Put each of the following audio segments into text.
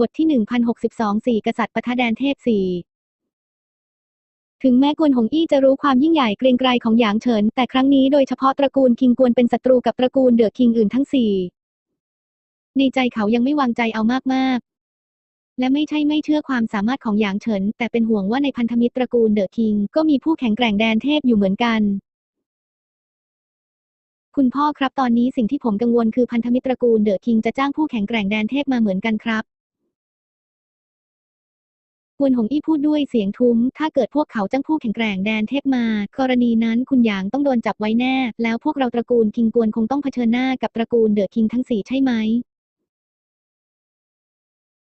บทที่ 1062สี่กษัตริย์ปทะแดนเทพสี่ถึงแม้กวนหงอี้จะรู้ความยิ่งใหญ่เกรงไกรของหยางเฉิน แต่ครั้งนี้โดยเฉพาะตระกูลคิงกวนเป็นศัตรูกับตระกูลเดอะคิงอื่นทั้งสี่ ในใจเขายังไม่วางใจเอามาก ๆ และไม่ใช่ไม่เชื่อความสามารถของหยางเฉิน แต่เป็นห่วงว่าในพันธมิตรตระกูลเดอะคิงก็มีผู้แข็งแกร่งแดนเทพอยู่เหมือนกันคุณพ่อครับตอนนี้สิ่งที่ผมกังวลคือพันธมิตรตระกูลเดอะคิงจะจ้างผู้แข็งแกร่งแดนเทพมาเหมือนกันครับ กวนหงอี้พูดด้วยเสียงทุ้ม ถ้าเกิดพวกเขาจ้างผู้แข็งแกร่งแดนเทพมา กรณีนั้นคุณหยางต้องโดนจับไว้แน่ แล้วพวกเราตระกูลคิงกวนคงต้องเผชิญหน้ากับตระกูลเดอะคิงทั้งสี่ใช่ไหม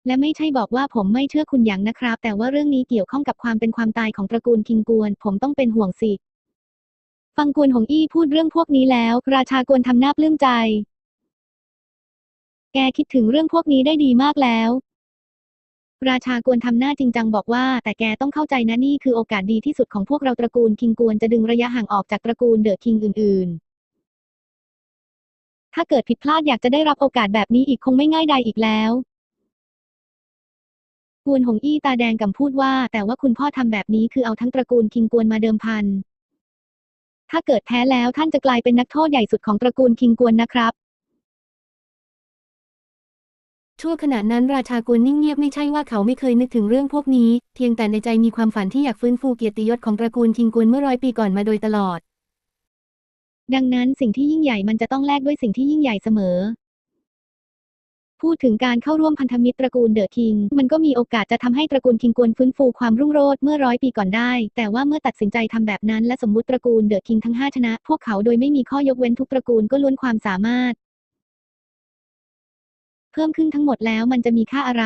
และไม่ใช่บอกว่าผมไม่เชื่อคุณหยางนะครับ แต่ว่าเรื่องนี้เกี่ยวข้องกับความเป็นความตายของตระกูลคิงกวน ผมต้องเป็นห่วงสิ ฟังกวนหงอี้พูดเรื่องพวกนี้แล้ว ราชากวนทำหน้าปลื้มใจ แกคิดถึงเรื่องพวกนี้ได้ดีมากแล้ว ราชากวนทำหน้าจริงจังบอกว่า แต่แกต้องเข้าใจนะนี่คือโอกาสดีที่สุดของพวกเราตระกูลคิงกวนจะดึงระยะห่างออกจากตระกูลเดอะคิงอื่น ๆ ถ้าเกิดผิดพลาดอยากจะได้รับโอกาสแบบนี้อีกคงไม่ง่ายใดอีกแล้วกวนหงอี้ตาแดงกำพูดว่า แต่ว่าคุณพ่อทำแบบนี้คือเอาทั้งตระกูลคิงกวนมาเดิมพันถ้าเกิดแพ้แล้วท่านจะกลายเป็นนักโทษใหญ่สุดของตระกูลคิงกวนนะครับ ชั่วขณะนั้นราชากวนนิ่งเงียบไม่ใช่ว่าเขาไม่เคยนึกถึงเรื่องพวกนี้ เพียงแต่ในใจมีความฝันที่อยากฟื้นฟูเกียรติยศของตระกูลคิงกวนเมื่อร้อยปีก่อนมาโดยตลอด ดังนั้นสิ่งที่ยิ่งใหญ่มันจะต้องแลกด้วยสิ่งที่ยิ่งใหญ่เสมอ พูดถึงการเข้าร่วมพันธมิตรตระกูลเดอะคิง มันก็มีโอกาสจะทำให้ตระกูลคิงกวนฟื้นฟูความรุ่งโรจน์เมื่อร้อยปีก่อนได้ แต่ว่าเมื่อตัดสินใจทำแบบนั้นและสมมุติตระกูลเดอะคิงทั้งห้าชนะ พวกเขาโดยไม่มีข้อยกเว้นทุกตระกูลก็ล้วนความสามารถ พิ่มขึ้นทั้งหมดแล้วมันจะมีค่าอะไร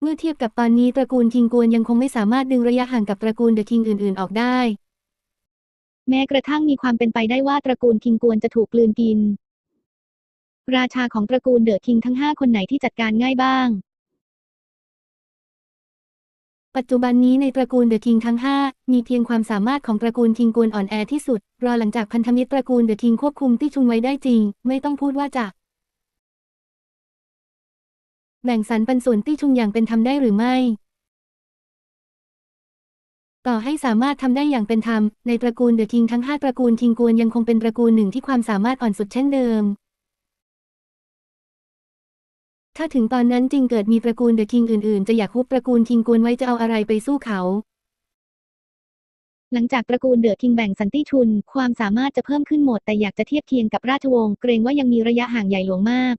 เมื่อเทียบกับตอนนี้ตระกูลคิงกวนยังคงไม่สามารถดึงระยะห่างกับตระกูลเดอะคิงอื่น ๆ ออกได้ แม้กระทั่งมีความเป็นไปได้ว่าตระกูลคิงกวนจะถูกกลืนกิน ราชาของตระกูลเดอะคิงทั้งห้าคนไหนที่จัดการง่ายบ้าง ปัจจุบันนี้ในตระกูลเดอะคิงทั้ง 5 มีเพียงความสามารถของตระกูลคิงกวนอ่อนแอที่สุด รอหลังจากพันธมิตรตระกูลเดอะคิงควบคุมตี้ชุงไว้ได้จริง ไม่ต้องพูดว่าจะแบ่งสรรปันส่วนตี้ชุงอย่างเป็นธรรมได้หรือไม่ ต่อให้สามารถทำได้อย่างเป็นธรรม ในตระกูลเดอะคิงทั้ง 5 ตระกูลคิงกวนยังคงเป็นตระกูลหนึ่งที่ความสามารถอ่อนสุดเช่นเดิม ถ้าถึงตอนนั้นจริงเกิดมีตระกูลเดอะคิงอื่นๆ จะอยากฮุบตระกูลคิงกวนไว้จะเอาอะไรไปสู้เขา หลังจากตระกูลเดอะคิงแบ่งสันติชุน ความสามารถจะเพิ่มขึ้นหมด แต่อยากจะเทียบเคียงกับราชวงศ์เกรงว่ายังมีระยะห่างใหญ่หลวงมาก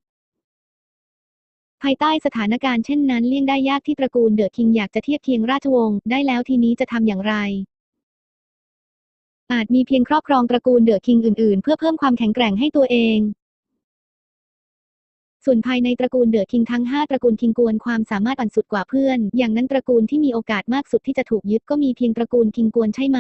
ภายใต้สถานการณ์เช่นนั้นเลี่ยงได้ยากที่ตระกูลเดอะคิงอยากจะเทียบเคียงราชวงศ์ได้แล้วทีนี้จะทำอย่างไรอาจมีเพียงครอบครองตระกูลเดอะคิงอื่นๆ เพื่อเพิ่มความแข็งแกร่งให้ตัวเอง ส่วนภายในตระกูลเดอะคิงทั้ง 5 ตระกูลคิงกวนความสามารถอ่อนสุดกว่าเพื่อน อย่างนั้นตระกูลที่มีโอกาสมากสุดที่จะถูกยึดก็มีเพียงตระกูลคิงกวนใช่ไหม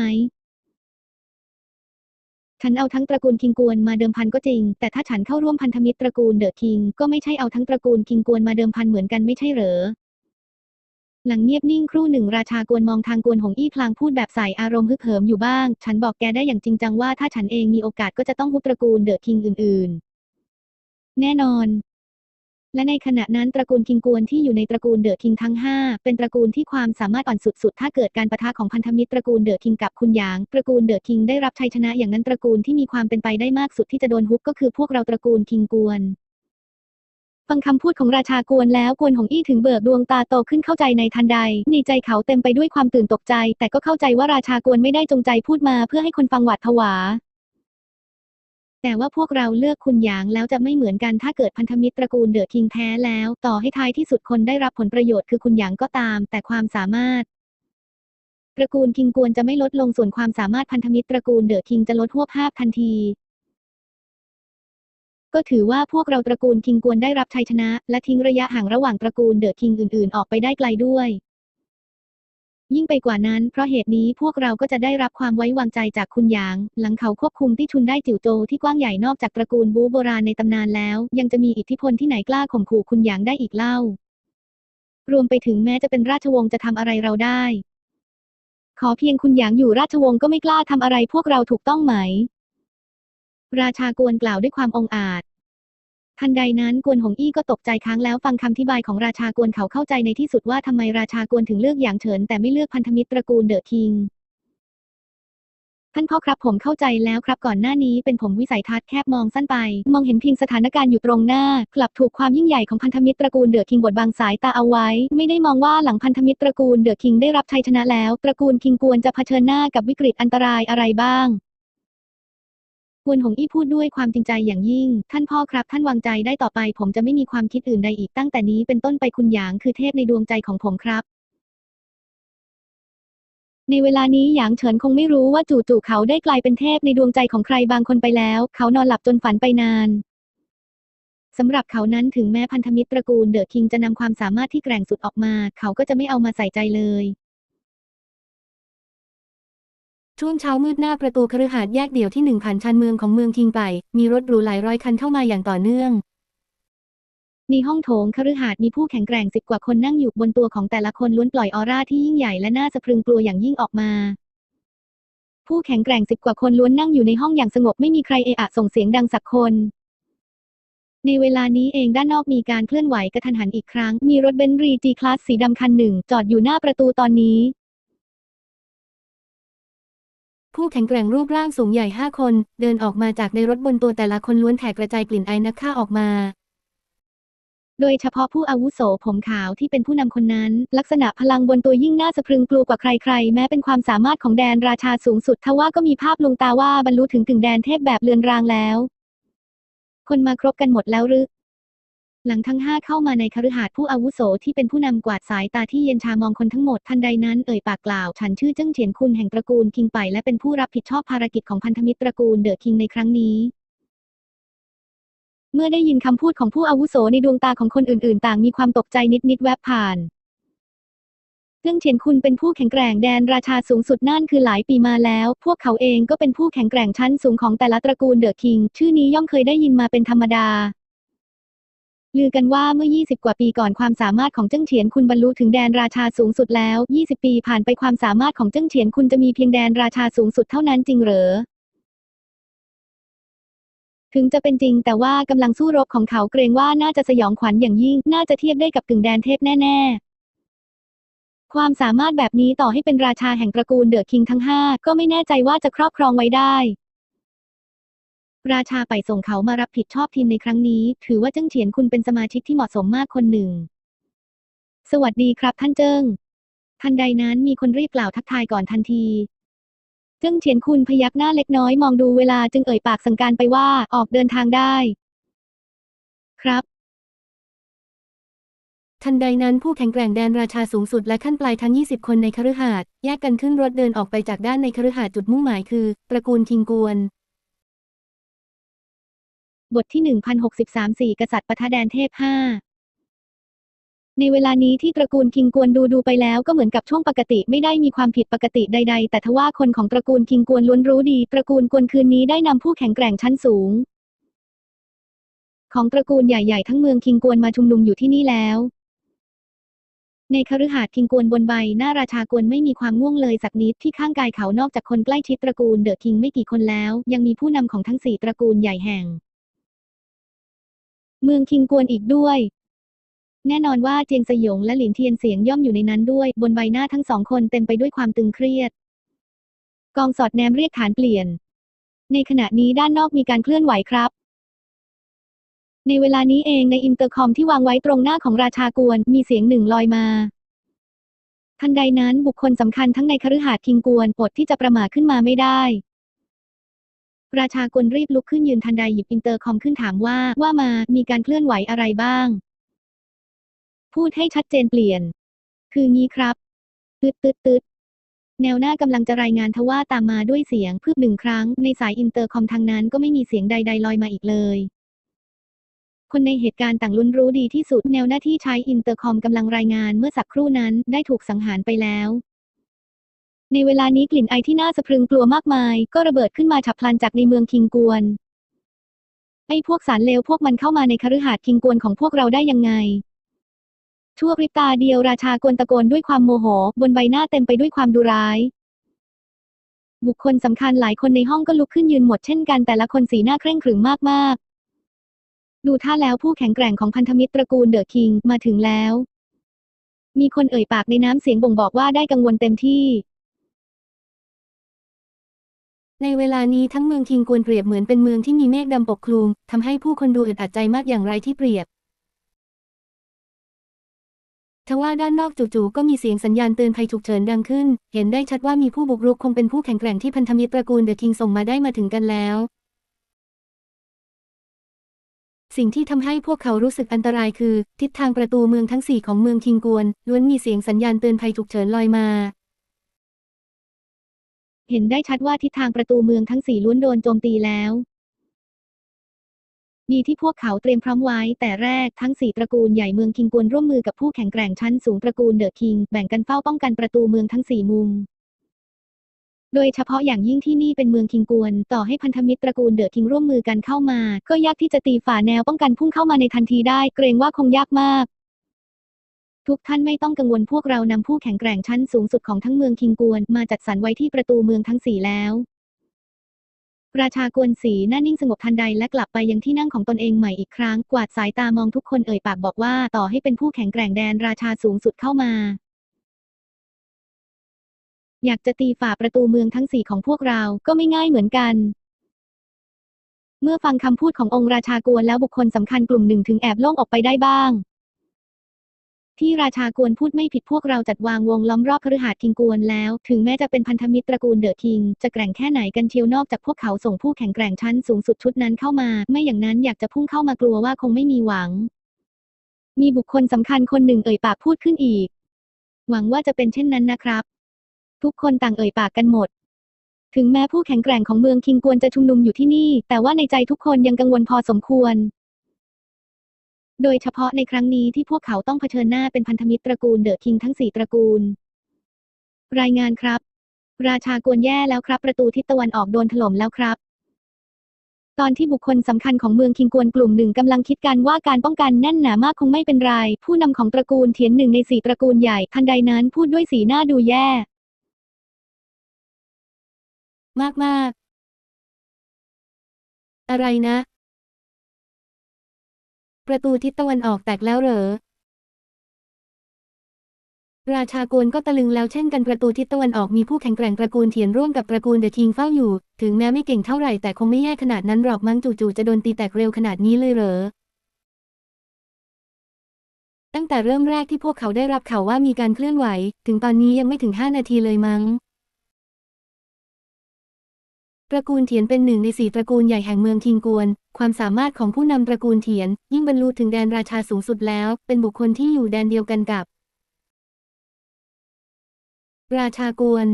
ฉันเอาทั้งตระกูลคิงกวนมาเดิมพันก็จริง แต่ถ้าฉันเข้าร่วมพันธมิตรตระกูลเดอะคิงก็ไม่ใช่เอาทั้งตระกูลคิงกวนมาเดิมพันเหมือนกันไม่ใช่เหรอ หลังเงียบนิ่งครู่หนึ่งราชากวนมองทางกวนหงอี้พลางพูดแบบใส่อารมณ์ฮึกเหิมอยู่บ้าง ฉันบอกแกได้อย่างจริงจังว่าถ้าฉันเองมีโอกาสก็จะต้องฮุบตระกูลเดอะคิงอื่น ๆ แน่นอน และในขณะนั้นตระกูลคิงกวนที่อยู่ในตระกูลเดอะคิงทั้ง 5 เป็นตระกูลที่ความสามารถอ่อนสุดๆ ถ้าเกิดการประทะของพันธมิตรตระกูลเดอะคิงกับคุณหยาง ตระกูลเดอะคิงได้รับชัยชนะอย่างนั้นตระกูลที่มีความเป็นไปได้มากสุดที่จะโดนฮุบก็คือพวกเราตระกูลคิงกวนฟังคำพูดของราชากวนแล้วกวนหงอี้ถึงเบิกดวงตาโตขึ้นเข้าใจในทันใดในใจเขาเต็มไปด้วยความตื่นตกใจ แต่ก็เข้าใจว่าราชากวนไม่ได้จงใจพูดมาเพื่อให้คนฟังหวาดผวา แต่ว่าพวกเราเลือกคุณหยางแล้วจะไม่เหมือนกันถ้าเกิดพันธมิตรตระกูลเดอะคิงแพ้แล้ว ต่อให้ท้ายที่สุดคนได้รับผลประโยชน์คือคุณหยางก็ตาม แต่ความสามารถตระกูลคิงกวนจะไม่ลดลงส่วนความสามารถพันธมิตรตระกูลเดอะคิงจะลดหัวภาพทันที ก็ถือว่าพวกเราตระกูลคิงกวนได้รับชัยชนะ และทิ้งระยะห่างระหว่างตระกูลเดอะคิงอื่น ๆ ออกไปได้ไกลด้วย ยิ่งไปกว่านั้นเพราะเหตุนี้พวกเราก็จะได้รับความไว้วางใจจากคุณหยาง หลังเขาควบคุมที่ชุนได้จิ๋วโจที่กว้างใหญ่นอกจากตระกูลบูโบราณในตำนานแล้ว ยังจะมีอิทธิพลที่ไหนกล้าข่มขู่คุณหยางได้อีกเล่า รวมไปถึงแม้จะเป็นราชวงศ์จะทำอะไรเราได้ ขอเพียงคุณหยางอยู่ราชวงศ์ก็ไม่กล้าทำอะไรพวกเราถูกต้องไหม ราชากวนกล่าวด้วยความองอาจ ทันใดนั้นกวนหงอี้ก็ตกใจค้างแล้วฟังคำอธิบายของราชากวนเขาเข้าใจในที่สุดว่าทำไมราชากวนถึงเลือกหยางเฉินแต่ไม่เลือกพันธมิตรตระกูลเดอะคิงท่านพ่อครับผมเข้าใจแล้วครับก่อนหน้านี้เป็นผมวิสัยทัศน์แคบมองสั้นไป มองเห็นเพียงสถานการณ์อยู่ตรงหน้า กลับถูกความยิ่งใหญ่ของพันธมิตรตระกูลเดอะคิงบดบังสายตาเอาไว้ ไม่ได้มองว่าหลังพันธมิตรตระกูลเดอะคิงได้รับชัยชนะแล้ว ตระกูลคิงกวนจะเผชิญหน้ากับวิกฤตอันตรายอะไรบ้าง กวนหงอี้พูดด้วยความจริงใจอย่างยิ่ง ท่านพ่อครับ ท่านวางใจได้ต่อไป ผมจะไม่มีความคิดอื่นใดอีกตั้งแต่นี้เป็นต้นไปคุณหยางคือเทพในดวงใจของผมครับ ในเวลานี้หยางเฉินคงไม่รู้ว่าจู่ๆเขาได้กลายเป็นเทพในดวงใจของใครบางคนไปแล้ว เขานอนหลับจนฝันไปนานสำหรับเขานั้นถึงแม้พันธมิตรตระกูลเดอะคิงจะนำความสามารถที่แกร่งสุดออกมา เขาก็จะไม่เอามาใส่ใจเลย ช่วงเช้ามืดหน้าประตูคฤหาสน์แยกเดี่ยวที่หนึ่งผ่านชานเมืองของเมืองคิงไป มีรถหรูหลายร้อยคันเข้ามาอย่างต่อเนื่องในห้องโถงคฤหาสน์มีผู้แข็งแกร่งสิบกว่าคนนั่งอยู่บนตัวของแต่ละคนล้วนปล่อยออร่าที่ยิ่งใหญ่และน่าสะพรึงกลัวอย่างยิ่งออกมา ผู้แข็งแกร่งสิบกว่าคนล้วนนั่งอยู่ในห้องอย่างสงบไม่มีใครเอะอะส่งเสียงดังสักคน ในเวลานี้เองด้านนอกมีการเคลื่อนไหวกระทันหันอีกครั้ง มีรถเบนซ์รีจีคลาสสีดำคันหนึ่งจอดอยู่หน้าประตูตอนนี้ ผู้แข็งแกร่งรูปร่างสูงใหญ่ห้าคน เดินออกมาจากในรถบนตัวแต่ละคนล้วนแผ่กระจายกลิ่นไอนักฆ่าออกมา โดยเฉพาะผู้อาวุโสผมขาวที่เป็นผู้นำคนนั้น ลักษณะพลังบนตัวยิ่งน่าสะพรึงกลัวกว่าใครๆ แม้เป็นความสามารถของแดนราชาสูงสุดทว่าก็มีภาพลวงตาว่าบรรลุถึงกึ่งแดนเทพแบบเลือนรางแล้ว คนมาครบกันหมดแล้วหรือ หลังทั้งห้าเข้ามาในคฤหาสน์ผู้อาวุโสที่เป็นผู้นำกวาดสายตาที่เย็นชามองคนทั้งหมดทันใดนั้นเอ่ยปากกล่าว ฉันชื่อเจิ้งเฉียนคุณแห่งตระกูลคิงไป และเป็นผู้รับผิดชอบภารกิจของพันธมิตรตระกูลเดอะคิงในครั้งนี้เมื่อได้ยินคำพูดของผู้อาวุโสในดวงตาของคนอื่นๆ ต่างมีความตกใจนิดๆแวบผ่านเรื่องเฉียนคุณเป็นผู้แข็งแกร่งแดนราชาสูงสุดนั่นคือหลายปีมาแล้ว พวกเขาเองก็เป็นผู้แข็งแกร่งชั้นสูงของแต่ละตระกูลเดอะคิง ชื่อนี้ย่อมเคยได้ยินมาเป็นธรรมดา ลือกันว่าเมื่อ 20 กว่าปีก่อนความสามารถของเจิ้งเฉียนคุณบรรลุถึงแดนราชาสูงสุดแล้ว 20 ปีผ่านไปความสามารถของเจิ้งเฉียนคุณจะมีเพียงแดนราชาสูงสุดเท่านั้นจริงเหรอ ถึงจะเป็นจริงแต่ว่ากำลังสู้รบของเขาเกรงว่าน่าจะสยองขวัญอย่างยิ่ง น่าจะเทียบได้กับกึ่งแดนเทพแน่ ๆความสามารถแบบนี้ต่อให้เป็นราชาแห่งตระกูลเดอะคิงทั้งห้าก็ไม่แน่ใจว่าจะครอบครองไว้ได้ ราชาไปส่งเขามารับผิดชอบทีมในครั้งนี้ ถือว่าเจิ้งเฉียนคุณเป็นสมาชิกที่เหมาะสมมากคนหนึ่ง สวัสดีครับท่านเจิ้ง ทันใดนั้นมีคนรีบกล่าวทักทายก่อนทันที เจิ้งเฉียนคุณพยักหน้าเล็กน้อยมองดูเวลาจึงเอ่ยปากสั่งการไปว่าออกเดินทางได้ ครับทันใดนั้นผู้แข็งแกร่งแดนราชาสูงสุดและขั้นปลายทั้ง 20 คนในคฤหาสน์แยกกันขึ้นรถเดินออกไปจากด้านในคฤหาสน์จุดมุ่งหมายคือ ตระกูลคิงกวน บทที่ 1063สี่กษัตริย์ปะทะแดนเทพห้าในเวลานี้ที่ตระกูลคิงกวนดูดูไปแล้วก็เหมือนกับช่วงปกติไม่ได้มีความผิดปกติใด ๆ แต่ทว่าคนของตระกูลคิงกวนล้วนรู้ดี ตระกูลกวนคืนนี้ได้นำผู้แข็งแกร่งชั้นสูง ของตระกูลใหญ่ๆ ทั้งเมืองคิงกวนมาชุมนุมอยู่ที่นี่แล้ว ในคฤหาสน์คิงกวนบนใบหน้าราชากวนไม่มีความง่วงเลยสักนิดที่ข้างกายเขานอกจากคนใกล้ชิดตระกูลเดอะคิงไม่กี่คนแล้ว ยังมีผู้นำของทั้งสี่ตระกูลใหญ่แห่ง เมืองคิงกวนอีกด้วย แน่นอนว่าเจียงสยงและหลินเทียนเสียงย่อมอยู่ในนั้นด้วย บนใบหน้าทั้งสองคนเต็มไปด้วยความตึงเครียด กองสอดแนมเรียกฐานเปลี่ยน ในขณะนี้ด้านนอกมีการเคลื่อนไหวครับ ในเวลานี้เองในอินเตอร์คอมที่วางไว้ตรงหน้าของราชากวน มีเสียงหนึ่งลอยมาทันใดนั้นบุคคลสำคัญทั้งในคฤหาสน์คิงกวนอดที่จะประมาทขึ้นมาไม่ได้ ราชากลรีบลุกขึ้นยืนทันใดหยิบอินเตอร์คอมขึ้นถามว่าว่ามา มีการเคลื่อนไหวอะไรบ้าง พูดให้ชัดเจนเปลี่ยน คืองี้ครับ ตึดตึดตึดแนวหน้ากำลังจะรายงานทว่าตามมาด้วยเสียงพืบหนึ่งครั้ง ในสายอินเตอร์คอมทางนั้นก็ไม่มีเสียงใด ๆ ลอยมาอีกเลยคนในเหตุการณ์ต่างลุ้นรู้ดีที่สุดแนวหน้าที่ใช้อินเตอร์คอมกำลังรายงานเมื่อสักครู่นั้นได้ถูกสังหารไปแล้ว ในเวลานี้กลิ่นไอที่น่าสะพรึงกลัวมากมาย ก็ระเบิดขึ้นมาฉับพลันจากในเมืองคิงกวน ไอพวกสารเลวพวกมันเข้ามาในคฤหาสน์คิงกวนของพวกเราได้ยังไงชั่วพริบตาเดียวราชากวนตะโกนด้วยความโมโห บนใบหน้าเต็มไปด้วยความดุร้าย บุคคลสำคัญหลายคนในห้องก็ลุกขึ้นยืนหมดเช่นกันแต่ละคนสีหน้าเคร่งขรึมมากๆ ดูท่าแล้วผู้แข็งแกร่งของพันธมิตรตระกูลเดอะคิงมาถึงแล้ว มีคนเอ่ยปากในน้ำเสียงบ่งบอกว่าได้กังวลเต็มที่ ในเวลานี้ทั้งเมืองคิงกวนเปรียบเหมือนเป็นเมืองที่มีเมฆดำปกคลุมทำให้ผู้คนดูอึดอัดใจมากอย่างไรที่เปรียบทว่าด้านนอกจู่ๆก็มีเสียงสัญญาณเตือนภัยฉุกเฉินดังขึ้น เห็นได้ชัดว่ามีผู้บุกรุกคงเป็นผู้แข็งแกร่งที่พันธมิตรตระกูลเดอะคิงส่งมาได้มาถึงกันแล้ว สิ่งที่ทำให้พวกเขารู้สึกอันตรายคือ ทิศทางประตูเมืองทั้งสี่ของเมืองคิงกวนล้วนมีเสียงสัญญาณเตือนภัยฉุกเฉินลอยมา เห็นได้ชัดว่าทิศทางประตูเมืองทั้งสี่ล้วนโดนโจมตีแล้วดีที่พวกเขาเตรียมพร้อมไว้ แต่แรกทั้งสี่ตระกูลใหญ่เมืองคิงกวนร่วมมือกับผู้แข็งแกร่งชั้นสูงตระกูลเดอะคิง แบ่งกันเฝ้าป้องกันประตูเมืองทั้งสี่มุม โดยเฉพาะอย่างยิ่งที่นี่เป็นเมืองคิงกวน ต่อให้พันธมิตรตระกูลเดอะคิงร่วมมือกันเข้ามา ก็ยากที่จะตีฝ่าแนวป้องกันพุ่งเข้ามาในทันทีได้ เกรงว่าคงยากมาก ทุกท่านไม่ต้องกังวลพวกเรานำผู้แข็งแกร่งชั้นสูงสุดของทั้งเมืองคิงกวน มาจัดสรรไว้ที่ประตูเมืองทั้งสี่แล้ว ราชากวนสีหน้านิ่งสงบทันใดและกลับไปยังที่นั่งของตนเองใหม่อีกครั้ง กวาดสายตามองทุกคนเอ่ยปากบอกว่าต่อให้เป็นผู้แข็งแกร่งแดนราชาสูงสุดเข้ามา อยากจะตีฝ่าประตูเมืองทั้งสี่ของพวกเราก็ไม่ง่ายเหมือนกันเมื่อฟังคำพูดขององค์ราชากวนแล้วบุคคลสำคัญกลุ่มหนึ่งถึงแอบโล่งออกไปได้บ้าง ที่ราชากวนพูดไม่ผิดพวกเราจัดวางวงล้อมรอบคฤหาสน์คิงกวนแล้ว ถึงแม้จะเป็นพันธมิตรตระกูลเดอะคิง จะแกร่งแค่ไหนกันเชียวนอกจากพวกเขาส่งผู้แข็งแกร่งชั้นสูงสุดชุดนั้นเข้ามา ไม่อย่างนั้นอยากจะพุ่งเข้ามากลัวว่าคงไม่มีหวัง มีบุคคลสำคัญคนหนึ่งเอ่ยปากพูดขึ้นอีก หวังว่าจะเป็นเช่นนั้นนะครับ ทุกคนต่างเอ่ยปากกันหมด ถึงแม้ผู้แข็งแกร่งของเมืองคิงกวนจะชุมนุมอยู่ที่นี่ แต่ว่าในใจทุกคนยังกังวลพอสมควร โดยเฉพาะในครั้งนี้ที่พวกเขาต้องเผชิญหน้าเป็นพันธมิตรตระกูลเดอะคิงทั้งสี่ตระกูล รายงานครับ ราชากวนแย่แล้วครับ ประตูทิศตะวันออกโดนถล่มแล้วครับ ตอนที่บุคคลสำคัญของเมืองคิงกวนกลุ่มหนึ่งกำลังคิดการว่าการป้องกันแน่นหนามากคงไม่เป็นไร ผู้นำของตระกูลเทียนหนึ่งในสี่ตระกูลใหญ่ทันใดนั้นพูดด้วยสีหน้าดูแย่ มากมากๆอะไรนะ ประตูทิศตะวันออกแตกแล้วเหรอ ราชากนก็ตะลึงแล้วเช่นกันประตูทิศตะวันออกมีผู้แข็งแกร่งตระกูลเทียนร่วมกับตระกูลเดอะคิงเฝ้าอยู่ ถึงแม้ไม่เก่งเท่าไหร่แต่คงไม่แย่ขนาดนั้นหรอกมั้งจู่ๆจะโดนตีแตกเร็วขนาดนี้เลยเหรอตั้งแต่เริ่มแรกที่พวกเขาได้รับข่าวว่ามีการเคลื่อนไหว ถึงตอนนี้ยังไม่ถึงห้านาทีเลยมั้ง ตระกูลเถียนเป็นหนึ่งในสี่ตระกูลใหญ่แห่งเมืองคิงกวน ความสามารถของผู้นำตระกูลเถียน ยิ่งบรรลุถึงแดนราชาสูงสุดแล้ว เป็นบุคคลที่อยู่แดนเดียวกันกับ ราชากวน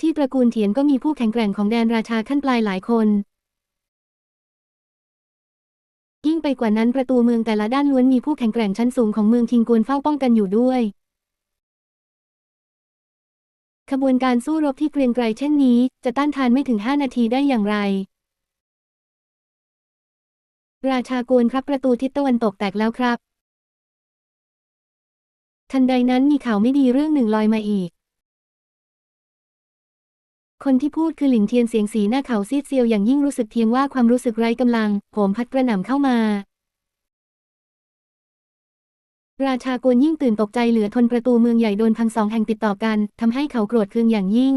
ที่ตระกูลเถียนก็มีผู้แข็งแกร่งของแดนราชาขั้นปลายหลายคน ยิ่งไปกว่านั้นประตูเมืองแต่ละด้านล้วนมีผู้แข็งแกร่งชั้นสูงของเมืองคิงกวนเฝ้าป้องกันอยู่ด้วย ขบวนการสู้รบที่เกรียงไกรเช่นนี้ จะต้านทานไม่ถึงห้านาทีได้อย่างไร ราชาโกนครับประตูทิศตะวันตกแตกแล้วครับ ทันใดนั้นมีข่าวไม่ดีเรื่องหนึ่งลอยมาอีก คนที่พูดคือหลิงเทียนเสียงสีหน้าเขาซีดเซียวอย่างยิ่งรู้สึกเพียงว่าความรู้สึกไร้กำลังโหมพัดกระหน่ำเข้ามา ราชากวนยิ่งตื่นตกใจเหลือทนประตูเมืองใหญ่โดนพังสองแห่งติดต่อกัน ทำให้เขาโกรธเคืองอย่างยิ่ง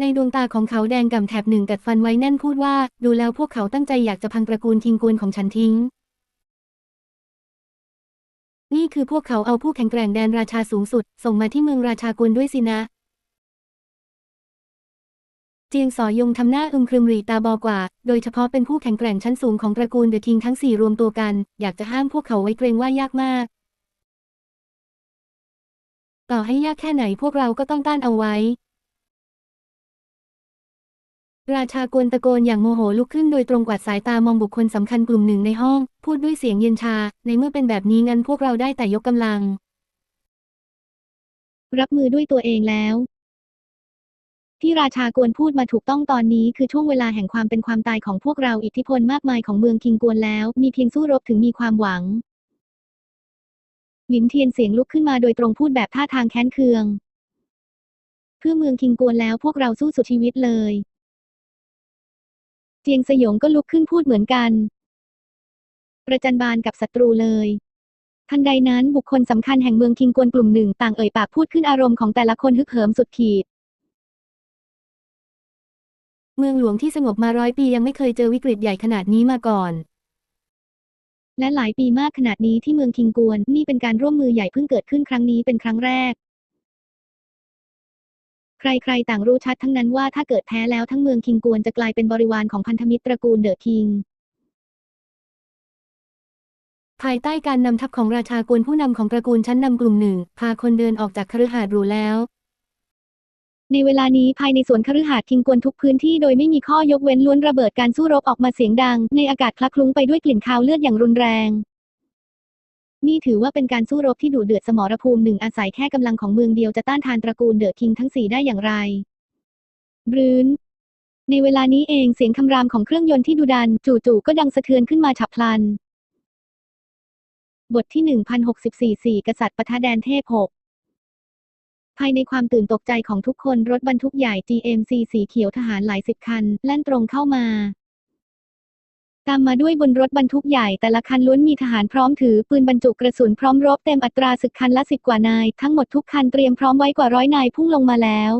ในดวงตาของเขาแดงก่ำแถบหนึ่งกัดฟันไว้แน่นพูดว่า ดูแล้วพวกเขาตั้งใจอยากจะพังตระกูลทิงกวนของฉันทิ้ง นี่คือพวกเขาเอาผู้แข็งแกร่งแดนราชาสูงสุด ส่งมาที่เมืองราชากวนด้วยสินะ เจียงสอยงทำหน้าอึมครึมหรีตาบอกว่า โดยเฉพาะเป็นผู้แข็งแกร่งชั้นสูงของตระกูลเดอะคิงทั้งสี่รวมตัวกัน อยากจะห้ามพวกเขาไว้เกรงว่ายากมาก ต่อให้ยากแค่ไหนพวกเราก็ต้องต้านเอาไว้ ราชากวนตะโกนอย่างโมโหลุกขึ้นโดยตรงกวาดสายตามองบุคคลสำคัญกลุ่มหนึ่งในห้อง พูดด้วยเสียงเย็นชา ในเมื่อเป็นแบบนี้งั้นพวกเราได้แต่ยกกำลัง รับมือด้วยตัวเองแล้ว ที่ราชากวนพูดมาถูกต้องตอนนี้คือช่วงเวลาแห่งความเป็นความตายของพวกเราอิทธิพลมากมายของเมืองคิงกวนแล้ว มีเพียงสู้รบถึงมีความหวัง หลินเทียนเสียงลุกขึ้นมาโดยตรงพูดแบบท่าทางแค้นเคือง เพื่อเมืองคิงกวนแล้วพวกเราสู้สุดชีวิตเลย เจียงสยงก็ลุกขึ้นพูดเหมือนกัน ประจันบานกับศัตรูเลยทันใดนั้นบุคคลสำคัญแห่งเมืองคิงกวนกลุ่มหนึ่งต่างเอ่ยปากพูดขึ้นอารมณ์ของแต่ละคนฮึกเหิมสุดขีด เมืองหลวงที่สงบมาร้อยปียังไม่เคยเจอวิกฤตใหญ่ขนาดนี้มาก่อน และหลายปีมากขนาดนี้ที่เมืองคิงกวน นี่เป็นการร่วมมือใหญ่เพิ่งเกิดขึ้นครั้งนี้เป็นครั้งแรก ใครๆ ต่างรู้ชัดทั้งนั้นว่าถ้าเกิดแพ้แล้วทั้งเมืองคิงกวนจะกลายเป็นบริวารของพันธมิตรตระกูลเดอะคิงภายใต้การนำทัพของราชากวนผู้นำของตระกูลชั้นนำกลุ่มหนึ่ง พาคนเดินออกจากคฤหาสน์หรูแล้ว ในเวลานี้ภายในสวนคฤหาสน์คิงกวนทุกพื้นที่โดยไม่มีข้อยกเว้นล้วนระเบิดการสู้รบออกมาเสียงดัง ในอากาศคลักคลุ้งไปด้วยกลิ่นคาวเลือดอย่างรุนแรง นี่ถือว่าเป็นการสู้รบที่ดุเดือดสมรภูมิหนึ่งอาศัยแค่กำลังของเมืองเดียวจะต้านทานตระกูลเดอะคิงทั้งสี่ได้อย่างไรบรืนในเวลานี้เองเสียงคำรามของเครื่องยนต์ที่ดุดัน จู่ๆก็ดังสะเทือนขึ้นมาฉับพลัน บทที่ 1064สี่กษัตริย์ปะทะแดนเทพหก ภายในความตื่นตกใจของทุกคนรถบรรทุกใหญ่ GMC สีเขียวทหารหลายสิบคัน แล่นตรงเข้ามา ตามมาด้วยบนรถบรรทุกใหญ่แต่ละคันล้วนมีทหารพร้อมถือ ปืนบรรจุกระสุนพร้อมรบเต็มอัตราศึกคันละสิบกว่านาย ทั้งหมดทุกคันเตรียมพร้อมไว้กว่าร้อยนายพุ่งลงมาแล้ว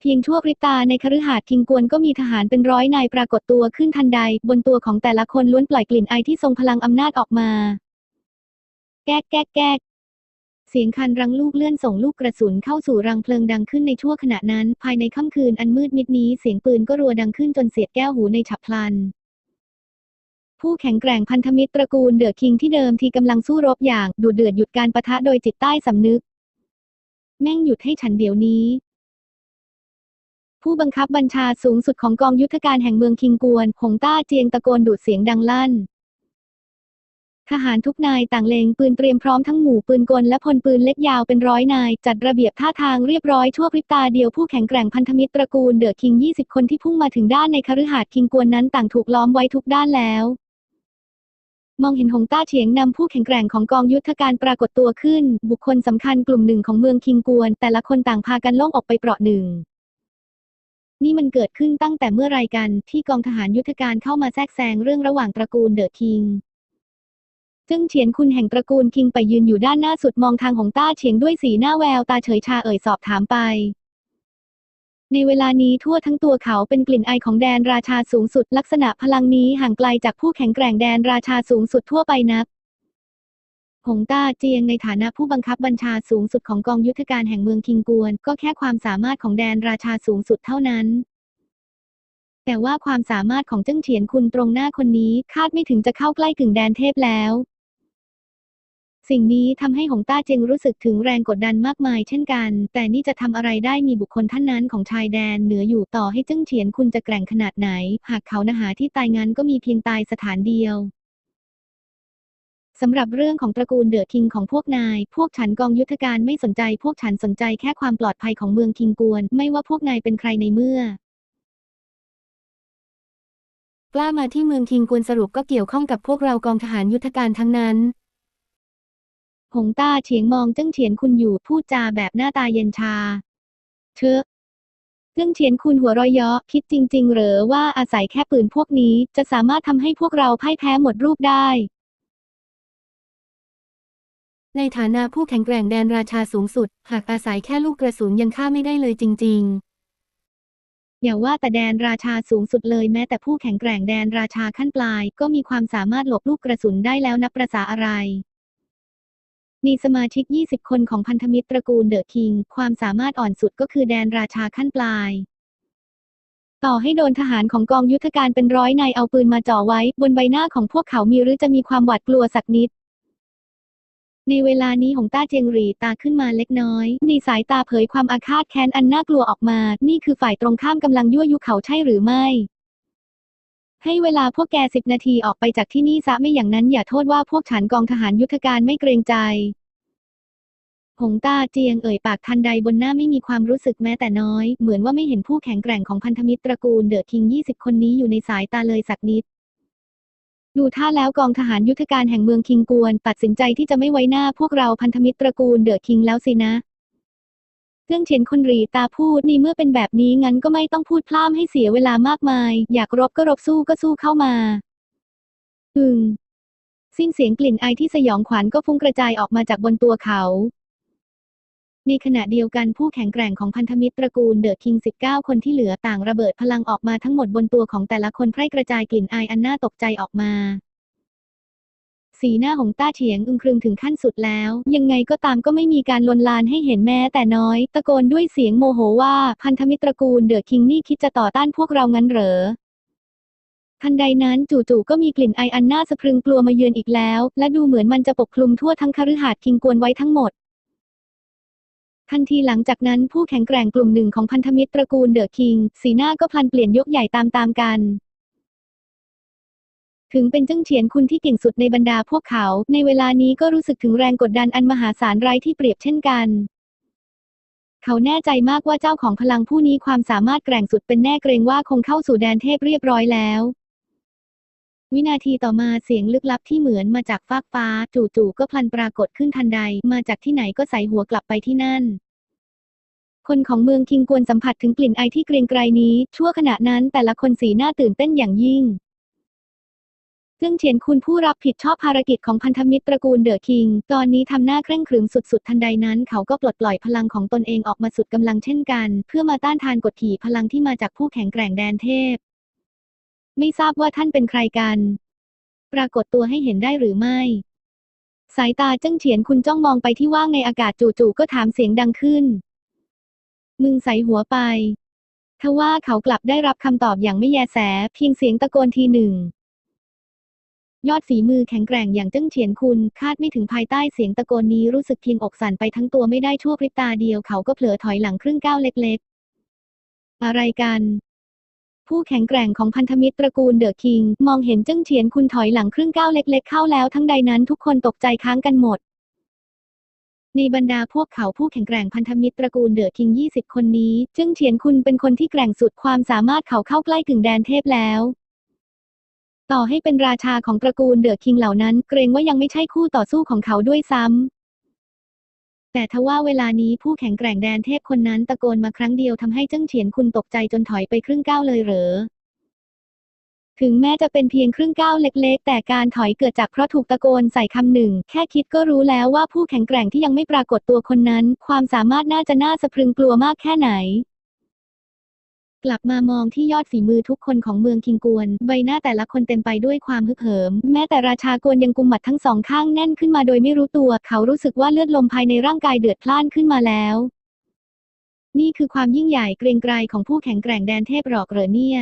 เพียงชั่วพริบตาในคฤหาสน์คิงกวนก็มีทหารเป็นร้อยนายปรากฏตัวขึ้นทันใด บนตัวของแต่ละคนล้วนปล่อยกลิ่นไอที่ทรงพลังอำนาจออกมา แก๊กแก๊กแก๊ก สียงคันรังลูกเลื่อนส่งลูกกระสุนเข้าสู่รังเพลิงดังขึ้นในชั่วขณะนั้น ภายในค่ำคืนอันมืดมิดนี้เสียงปืนก็รัวดังขึ้นจนเสียดแก้วหูในฉับพลัน ผู้แข็งแกร่งพันธมิตรตระกูลเดอะคิงที่เดิมทีกำลังสู้รบอย่างดุเดือดหยุดการประทะโดยจิตใต้สำนึก แม่งหยุดให้ฉันเดี๋ยวนี้ผู้บังคับบัญชาสูงสุดของกองยุทธการแห่งเมืองคิงกวน หงต้าเจียงตะโกนดูดเสียงดังลั่น ทหารทุกนายต่างเลงปืนเตรียมพร้อมทั้งหมู่ปืนกลและพลปืนเล็กยาวเป็นร้อยนาย จัดระเบียบท่าทางเรียบร้อยชั่วพริบตาเดียวผู้แข็งแกร่งพันธมิตรตระกูลเดอะคิง 20 คนที่พุ่งมาถึงด้านในคฤหาสน์คิงกวนนั้นต่างถูกล้อมไว้ทุกด้านแล้ว มองเห็นหงต้าเฉียงนำผู้แข็งแกร่งของกองยุทธการปรากฏตัวขึ้น บุคคลสำคัญกลุ่มหนึ่งของเมืองคิงกวน แต่ละคนต่างพากันโล่งออกไปเปราะหนึ่งนี่มันเกิดขึ้นตั้งแต่เมื่อไรกันที่กองทหารยุทธการเข้ามาแทรกแซงเรื่องระหว่างตระกูลเดอะคิง ซึ่งเฉียนคุณแห่งตระกูลคิงไปยืนอยู่ด้านหน้าสุดมองทางหงต้าเฉียงด้วยสีหน้าแววตาเฉยชาเอ่ยสอบถามไป ในเวลานี้ทั่วทั้งตัวเขาเป็นกลิ่นไอของแดนราชาสูงสุด ลักษณะพลังนี้ห่างไกลจากผู้แข็งแกร่งแดนราชาสูงสุดทั่วไปนัก หงต้าเจียงในฐานะผู้บังคับบัญชาสูงสุดของกองยุทธการแห่งเมืองคิงกวน ก็แค่ความสามารถของแดนราชาสูงสุดเท่านั้นแต่ว่าความสามารถของเจิ้งเฉียนคุณตรงหน้าคนนี้คาดไม่ถึงจะเข้าใกล้กึ่งแดนเทพแล้ว สิ่งนี้ทำให้หงต้าเจงรู้สึกถึงแรงกดดันมากมายเช่นกัน แต่นี่จะทำอะไรได้มีบุคคลท่านนั้นของชายแดนเหนืออยู่ต่อให้เจิ้งเฉียนคุณจะแกร่งขนาดไหน หากเขานหาที่ตายงั้นก็มีเพียงตายสถานเดียวสำหรับเรื่องของตระกูลเดอะคิงของพวกนาย พวกฉันกองยุทธการไม่สนใจ พวกฉันสนใจแค่ความปลอดภัยของเมืองคิงกวน ไม่ว่าพวกนายเป็นใครในเมื่อ กล้ามาที่เมืองคิงกวนสรุปก็เกี่ยวข้องกับพวกเรากองทหารยุทธการทั้งนั้น หงต้าเฉียงมองเจิ้งเฉียนคุณอยู่พูดจาแบบหน้าตาเย็นชาเชอะเจิ้งเฉียนคุณหัวเร้อยเยาะคิดจริง ๆ เหรอว่าอาศัยแค่ปืนพวกนี้จะสามารถทำให้พวกเราพ่ายแพ้หมดรูปได้ ในฐานะผู้แข็งแกร่งแดนราชาสูงสุด หากอาศัยแค่ลูกกระสุนยังฆ่าไม่ได้เลยจริงอย่าว่าแต่แดนราชาสูงสุดเลยแม้แต่ผู้แข็งแกร่งแดนราชาขั้นปลาย ก็มีความสามารถหลบลูกกระสุนได้แล้วนับประษาอะไร มีสมาชิก 20 คนของพันธมิตรตระกูลเดอะคิง ความสามารถอ่อนสุดก็คือแดนราชาขั้นปลาย ต่อให้โดนทหารของกองยุทธการเป็นร้อยนายเอาปืนมาจ่อไว้ บนใบหน้าของพวกเขามีหรือจะมีความหวาดกลัวสักนิด ในเวลานี้หงต้าเจียงหรีตาขึ้นมาเล็กน้อย ในสายตาเผยความอาฆาตแค้นอันน่ากลัวออกมา นี่คือฝ่ายตรงข้ามกำลังยั่วยุเขาใช่หรือไม่ ให้เวลาพวกแกสิบนาทีออกไปจากที่นี่ซะไม่อย่างนั้นอย่าโทษว่าพวกฉันกองทหารยุทธการไม่เกรงใจ หงตาเจียงเอ่ยปากทันใดบนหน้าไม่มีความรู้สึกแม้แต่น้อย เหมือนว่าไม่เห็นผู้แข็งแกร่งของพันธมิตรตระกูลเดอะคิง20คนนี้อยู่ในสายตาเลยสักนิด ดูท่าแล้วกองทหารยุทธการแห่งเมืองคิงกวน ตัดสินใจที่จะไม่ไว้หน้าพวกเราพันธมิตรตระกูลเดอะคิงแล้วสินะ เรื่องเฉียนคนรีตาพูดนี่เมื่อเป็นแบบนี้งั้นก็ไม่ต้องพูดพล่ำให้เสียเวลามากมาย อยากรบก็รบสู้ก็สู้เข้ามา อืมสิ้นเสียงกลิ่นไอที่สยองขวัญก็ฟุ้งกระจายออกมาจากบนตัวเขาในขณะเดียวกันผู้แข็งแกร่งของพันธมิตรตระกูลเดอะคิง 19 คนที่เหลือต่างระเบิดพลังออกมาทั้งหมดบนตัวของแต่ละคนแพร่กระจายกลิ่นไออันน่าตกใจออกมา สีหน้าของต้าเฉียงอึมครึมถึงขั้นสุดแล้ว ยังไงก็ตามก็ไม่มีการลนลานให้เห็นแม้แต่น้อย ตะโกนด้วยเสียงโมโหว่าพันธมิตรตระกูลเดอะคิงนี่คิดจะต่อต้านพวกเรางั้นเหรอทันใดนั้นจู่ๆก็มีกลิ่นไออันน่าสะพรึงกลัวมาเยือนอีกแล้ว และดูเหมือนมันจะปกคลุมทั่วทั้งคฤหาสน์คิงกวนไว้ทั้งหมด ทันทีหลังจากนั้นผู้แข็งแกร่งกลุ่มหนึ่งของพันธมิตรตระกูลเดอะคิง สีหน้าก็พลันเปลี่ยนยกใหญ่ตามๆกัน ถึงเป็นเจ้งเฉียนคุณที่เก่งสุดในบรรดาพวกเขา ในเวลานี้ก็รู้สึกถึงแรงกดดันอันมหาศาลไร้ที่เปรียบเช่นกัน เขาแน่ใจมากว่าเจ้าของพลังผู้นี้ความสามารถแกร่งสุดเป็นแน่เกรงว่าคงเข้าสู่แดนเทพเรียบร้อยแล้ว วินาทีต่อมาเสียงลึกลับที่เหมือนมาจากฟากฟ้า จู่ๆก็พลันปรากฏขึ้นทันใด มาจากที่ไหนก็ใส่หัวกลับไปที่นั่นคนของเมืองคิงกวนสัมผัสถึงกลิ่นไอที่เกรียงไกรนี้ ชั่วขณะนั้นแต่ละคนสีหน้าตื่นเต้นอย่างยิ่ง ซึ่งเฉียนคุณผู้รับผิดชอบภารกิจของพันธมิตรตระกูลเดอะคิง ตอนนี้ทำหน้าเคร่งขรึมสุดๆ ทันใดนั้น เขาก็ปลดปล่อยพลังของตนเองออกมาสุดกำลังเช่นกัน เพื่อมาต้านทานกดขี่พลังที่มาจากผู้แข็งแกร่งแดนเทพ ไม่ทราบว่าท่านเป็นใครกัน ปรากฏตัวให้เห็นได้หรือไม่ สายตาเจ้งเฉียนคุณจ้องมองไปที่ว่างในอากาศจู่ๆก็ถามเสียงดังขึ้น มึงใส่หัวไปทว่าเขากลับได้รับคำตอบอย่างไม่แยแส เพียงเสียงตะโกนทีหนึ่ง ยอดฝีมือแข็งแกร่งอย่างเจ้งเฉียนคุณ คาดไม่ถึงภายใต้เสียงตะโกนนี้รู้สึกเพียงอกสั่นไปทั้งตัวไม่ได้ชั่วพริบตาเดียวเขาก็เผลอถอยหลังครึ่งก้าวเล็กๆ อะไรกัน ผู้แข็งแกร่งของพันธมิตรตระกูลเดอะคิง มองเห็นเจ้งเฉียนคุณถอยหลังครึ่งก้าวเล็ก ๆ เข้าแล้วทั้งใดนั้นทุกคนตกใจค้างกันหมดในบรรดาพวกเขาผู้แข็งแกร่งพันธมิตรตระกูลเดอะคิง 20 คนนี้จิ้งเฉียนคุณเป็นคนที่แกร่งสุดความสามารถเขาเข้าใกล้กึ่งแดนเทพแล้ว ต่อให้เป็นราชาของตระกูลเดอะคิงเหล่านั้น เกรงว่ายังไม่ใช่คู่ต่อสู้ของเขาด้วยซ้ำแต่ทว่าเวลานี้ผู้แข็งแกร่งแดนเทพคนนั้นตะโกนมาครั้งเดียวทำให้เจิ้งเฉียนคุณตกใจจนถอยไปครึ่งก้าวเลยเหรอ ถึงแม้จะเป็นเพียงครึ่งก้าวเล็ก ๆ แต่การถอยเกิดจากเพราะถูกตะโกนใส่คำหนึ่ง แค่คิดก็รู้แล้วว่าผู้แข็งแกร่งที่ยังไม่ปรากฏตัวคนนั้น ความสามารถน่าจะน่าสะพรึงกลัวมากแค่ไหน กลับมามองที่ยอดฝีมือทุกคนของเมืองคิงกวน ใบหน้าแต่ละคนเต็มไปด้วยความฮึกเหิม แม้แต่ราชากวนยังกุมหมัดทั้งสองข้างแน่นขึ้นมาโดยไม่รู้ตัว เขารู้สึกว่าเลือดลมภายในร่างกายเดือดพล่านขึ้นมาแล้ว นี่คือความยิ่งใหญ่เกรงไกรของผู้แข็งแกร่งแดนเทพหรอกเหรอเนี่ย